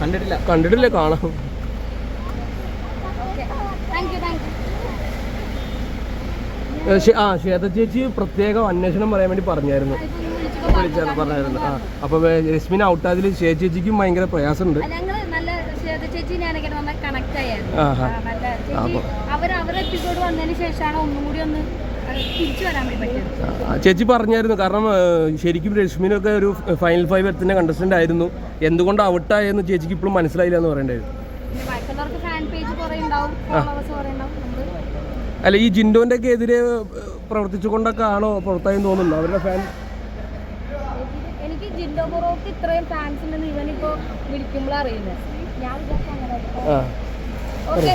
കണ്ടിട്ടില്ല. കണ്ടിട്ടില്ല കാണാം. ആ ശ്വേത ചേച്ചി പ്രത്യേകം അന്വേഷണം പറയാൻ വേണ്ടി പറഞ്ഞായിരുന്നു. വിളിച്ചായിരുന്നു പറഞ്ഞായിരുന്നു. ആ അപ്പൊ രശ്മിനെ ഔട്ടാതിൽ ശ്വേത ചേച്ചിക്കും ഭയങ്കര പ്രയാസമുണ്ട്. ചേച്ചി പറഞ്ഞായിരുന്നു. കാരണം ശരിക്കും രശ്മിനൊക്കെ ഒരു ഫൈനൽ ഫൈവ് എത്തുന്ന കണ്ടസ്റ്റന്റ് ആയിരുന്നു. എന്തുകൊണ്ട് ഔട്ടായെന്ന് ചേച്ചിക്ക് ഇപ്പോഴും മനസ്സിലായില്ല എന്ന് പറയണ്ടായിരുന്നു. അല്ല ഈ ജിൻഡോന്റെ ഒക്കെ എതിരെ പ്രവർത്തിച്ചുകൊണ്ടൊക്കെ ആണോ പുറത്തായി തോന്നുന്നു അവരുടെ ഫാൻ എനിക്ക് ജിൻഡോ ബൊറോക്ക് ഇത്രയും ഫാൻസ് ഉണ്ടെന്ന് ഇവനിപ്പോ വിളിക്കുമ്പോഴറിയുന്നത് ഞാൻ വിചാരിച്ചു അങ്ങനെ ഓക്കെ